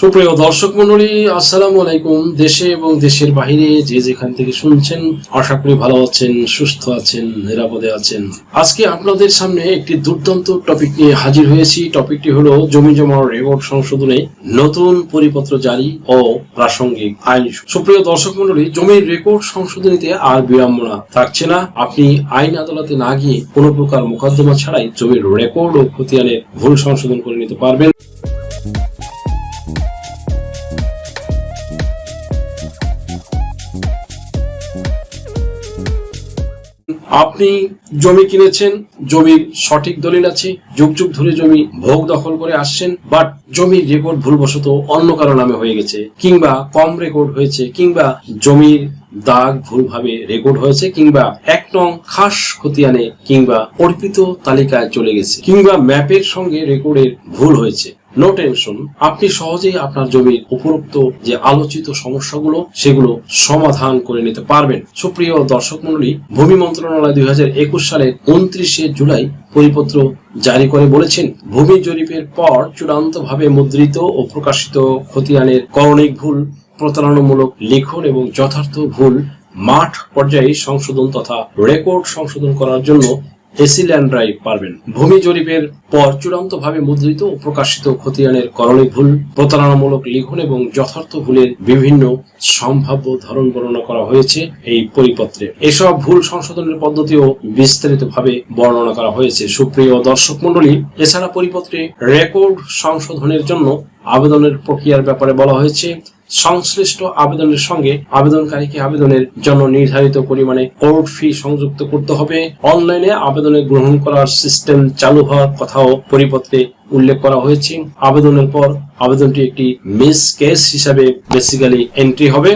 সুপ্রিয় দর্শক মন্ডলী আসসালামু আলাইকুম। দেশে এবং দেশের বাইরে যে যেখান থেকে শুনছেন, আশা করি ভালো আছেন, সুস্থ আছেন, নিরাপদে আছেন। আজকে আপনাদের সামনে একটি দুর্দান্ত টপিক নিয়ে হাজির হয়েছি। টপিকটি হলো জমি জমার রেকর্ড সংশোধনে নতুন পরিপত্র জারি ও প্রাসঙ্গিক আইন সুপ্রিয় দর্শক মন্ডলী জমির রেকর্ড সংশোধনীতে আর বিড়ম্বনা থাকছে না। আপনি আইন আদালতে না গিয়ে কোনো প্রকার মোকদ্দমা ছাড়াই জমির রেকর্ড ও খতিয়ানের ভুল সংশোধন করে নিতে পারবেন। আপনি জমি কিনেছেন, জমির সঠিক দলিল আছে, যুগ যুগ ধরে জমি ভোগ দখল করে আসছেন বাট জমির রেকর্ড ভুলবশত অন্য কারও নামে হয়ে গেছে, কিংবা কম রেকর্ড হয়েছে, কিংবা জমির দাগ ভুলভাবে রেকর্ড হয়েছে, কিংবা এক নং খাস খতিয়ানে, কিংবা অর্পিত তালিকায় চলে গেছে, কিংবা ম্যাপের সঙ্গে রেকর্ডের ভুল হয়েছে। নো টেনশন আপনি সহজেই আপনার জমির উপরোক্ত যে আলোচিত সমস্যাগুলো, সেগুলো সমাধান করে নিতে পারবেন। সুপ্রিয় দর্শক মন্ডলী ভূমি মন্ত্রণালয় দুই হাজার একুশ সালের উনত্রিশে জুলাই পরিপত্র জারি করে বলেছেন, ভূমি জরিপের পর চূড়ান্তভাবে মুদ্রিত ও প্রকাশিত খতিয়ানের করণিক ভুল, প্রতারণামূলক লিখন এবং যথার্থ ভুল, মাঠ পর্যায়ে সংশোধন তথা রেকর্ড সংশোধন করার জন্য এসি ল্যান্ডরাই পারবেন। ভূমি জরিপের পর চূড়ান্তভাবে মুদ্রিত ও প্রকাশিত খতিয়ানের করণিক ভুল, প্রতারণামূলক লিখন এবং যথার্থ ভুলের বিভিন্ন সম্ভাব্য ধরন বর্ণনা করা হয়েছে এই পরিপত্রে। এসব ভুল সংশোধনের পদ্ধতিও বিস্তারিতভাবে বর্ণনা করা হয়েছে। সুপ্রিয় দর্শক মণ্ডলী, এছাড়া পরিপত্রে রেকর্ড সংশোধনের জন্য আবেদনের প্রক্রিয়ার ব্যাপারে বলা হয়েছে। সংশ্লিষ্ট আবেদনের সঙ্গে আবেদনকারীকে আবেদনের জন্য নির্ধারিত পরিমাণে কোর্ট ফি সংযুক্ত করতে হবে। অনলাইনে আবেদনে গ্রহণ করার সিস্টেম চালু হওয়ার কথাও পরিপত্রে উল্লেখ করা হয়েছে। আবেদনের পর আবেদনটি একটি মিস কেস হিসাবে বেসিক্যালি এন্ট্রি হবে।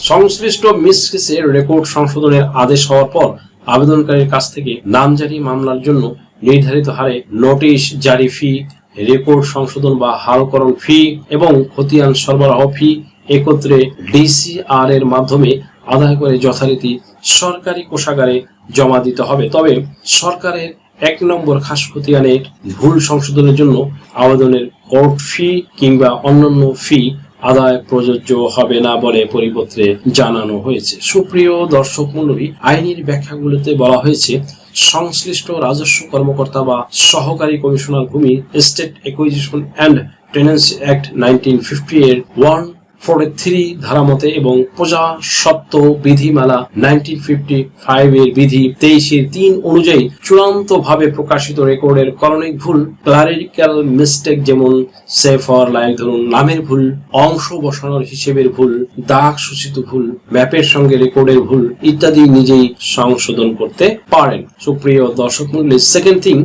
সংশ্লিষ্ট মিস কেসের রেকর্ড সংশোধনের আদেশ হওয়ার পর আবেদনকারীর কাছ থেকে নামজারি মামলার জন্য নির্ধারিত হারে নোটিশ, জারি ফি, রেকর্ড সংশোধন বা হালকরণ ফি এবং খতিয়ান সরবরাহ ফি একত্রে ডিসিআর এর মাধ্যমে আদায় করে যথারীতি সরকারি কোষাগারে জমা দিতে হবে। তবে সরকারের এক নম্বর খাস খতিয়ানের ভুল সংশোধনের জন্য আবেদনের কোর্ট ফি কিংবা অন্যান্য ফি আদায় প্রযোজ্য হবে না বলে পরিপত্রে জানানো হয়েছে। সুপ্রিয় দর্শক মন্ডলী আইনের ব্যাখ্যাগুলোতে বলা হয়েছে, সংশ্লিষ্ট রাজস্ব কর্মকর্তা বা সহকারী কমিশনার ভূমি state acquisition and tenancy act nineteen fifty এর ওয়ান ফোর্টি থ্রি ধারা মতে এবং প্রজা সত্ত্ব বিধিমালা নাইনটিন ফিফটি ফাইভ এর বিধি তেইশের তিন অনুযায়ী চূড়ান্ত ভাবে প্রকাশিত রেকর্ডের করণিক ভুল, ক্লারিক্যাল মিস্টেক যেমন সেফর লাইক ধরুন নামের ভুল, অংশ বসানোর হিসেবের ভুল, দাগ সূচিত ভুল, ম্যাপের সঙ্গে রেকর্ডের ভুল ইত্যাদি নিজেই সংশোধন করতে পারেন। সুপ্রিয় দর্শক মন্ডলী second thing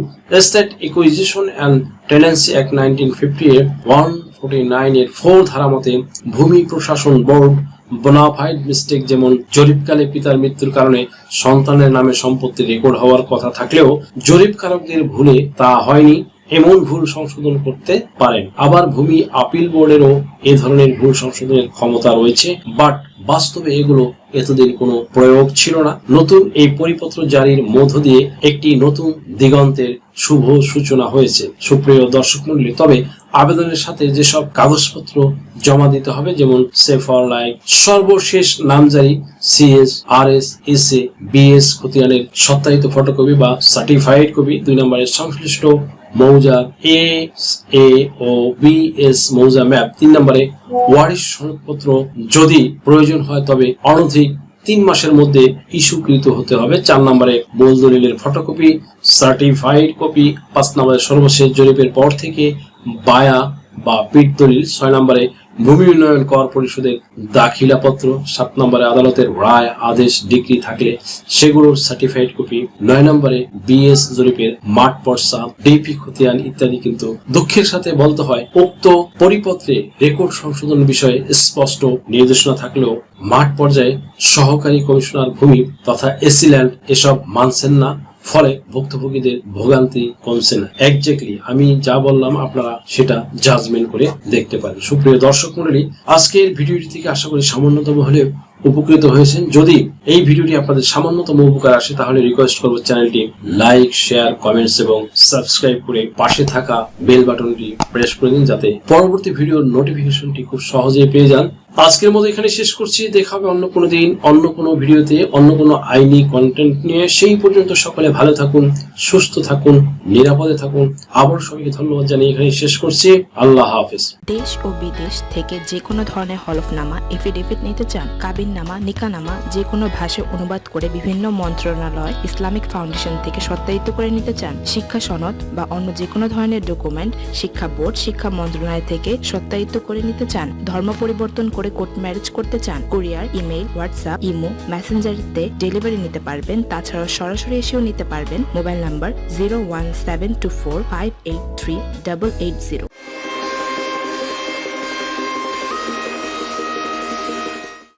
state acquisition and tenancy act nineteen fifty এর ওয়ান ফোর্টি নাইন এর ফোর ধারা মতে ভূমি প্রশাসন বোর্ড বোনাফাইড মিস্টেক যেমন জরিপকালে পিতার মৃত্যুর কারণে সন্তানের নামে সম্পত্তি রেকর্ড হওয়ার কথা থাকলেও জরিপকারকদের ভুলে তা হয়নি, এমন ভুল সংশোধন করতে পারেন। আবার ভূমি আপিল বোর্ডেরও এ ধরনের ভুল সংশোধনের ক্ষমতা রয়েছে, বাট বাস্তবে এগুলো এতদিন কোনো প্রয়োগ ছিল না। নতুন এই পরিপত্র জারির মধ্য দিয়ে একটি নতুন দিগন্তের শুভ সূচনা হয়েছে। সুপ্রিয় দর্শক মন্ডলী তবে আবেদনের সাথে যেসব কাগজপত্র জমা দিতে হবে, যেমন সেফর লাইক, সর্বশেষ নামজারি, CS R S S A BS, খতিয়ানের সত্যায়িত ফটোকপি বা সার্টিফাইড কপি, দুই নম্বরের সংশ্লিষ্ট মৌজা এ এ ও বি এস মৌজা ম্যাপ, তিন নম্বরে ওয়ারিশ সনদপত্র যদি প্রয়োজন হয় তবে অনধিক তিন মাসের মধ্যে ইস্যুকৃত হতে হবে। চার নম্বরে মূল দলিলের ফটোকপি, সার্টিফাইড কপি, পাঁচ নম্বরে সর্বশেষ জরিপের পর থেকে বায়া বা পিট দলিল ছয় নম্বরে ভূমি উন্নয়ন কর পরিষদের দাখিলাপত্র, সাত নম্বরে আদালতের রায়, আদেশ, ডিগ্রি থাকলে সেগুলোর সার্টিফাইড কপি নয় নম্বরে বিএস জরিপের মাঠ পর্সা ডিপি খতিয়ান ইত্যাদি কিন্তু দুঃখের সাথে বলতে হয়। উক্ত পরিপত্রে রেকর্ড সংশোধন বিষয়ে স্পষ্ট নির্দেশনা থাকলেও মাঠ পর্যায়ে সহকারী কমিশনার ভূমি তথা এসিল্যান্ড এসব মানছেন না। ফলে ভুক্তভোগীদের ভোগান্তি কমছে না। একজ্যাক্টলি আমি যা বললাম আপনারা সেটা জাজমেন্ট করে দেখতে পারেন। সুপ্রিয় দর্শক মন্ডলী আজকের ভিডিওটি থেকে আশা করি সামান্যতম হলেও উপকৃত হয়েছেন। যদি এই ভিডিওটি আপনাদের সামান্যতম উপকার আসে, তাহলে রিকোয়েস্ট করব চ্যানেলটি লাইক শেয়ার কমেন্টস এবং সাবস্ক্রাইব করে পাশে থাকা বেল বাটনটি প্রেস করে দিন, যাতে পরবর্তী ভিডিওর নোটিফিকেশনটি খুব সহজেই পেয়ে যান। আজকের মতো এখানে শেষ করছি। দেখা হবে অন্য কোনো দিন, অন্য কোনো ভিডিওতে, অন্য কোনো আইনি কন্টেন্ট নিয়ে। সেই পর্যন্ত সকলে ভালো থাকুন, সুস্থ থাকুন, নিরাপদে থাকুন। আবার সবাইকে ধন্যবাদ জানিয়ে এখানে শেষ করছি। আল্লাহ হাফেজ। দেশ ও বিদেশ থেকে যে কোনো ধরনের হলফনামা এফিডেভিট নিতে চান, কাবিননামা, নিকানামা, যে কোনো ভাষায় অনুবাদ করে বিভিন্ন মন্ত্রণালয়, ইসলামিক ফাউন্ডেশন থেকে সত্যায়িত করে নিতে চান, শিক্ষা সনদ বা অন্য যে কোনো ধরনের ডকুমেন্ট, শিক্ষা বোর্ড, শিক্ষা মন্ত্রণালয় থেকে সত্যায়িত করে নিতে চান, ধর্ম পরিবর্তন করে কোর্ট ম্যারেজ করতে চান, কুরিয়ার, ইমেইল, হোয়াটসঅ্যাপ, ইমো, মেসেঞ্জারিতে ডেলিভারি নিতে পারবেন। তাছাড়াও সরাসরি এসেও নিতে পারবেন। Mobile number zero one seven two four five eight three double eight zero.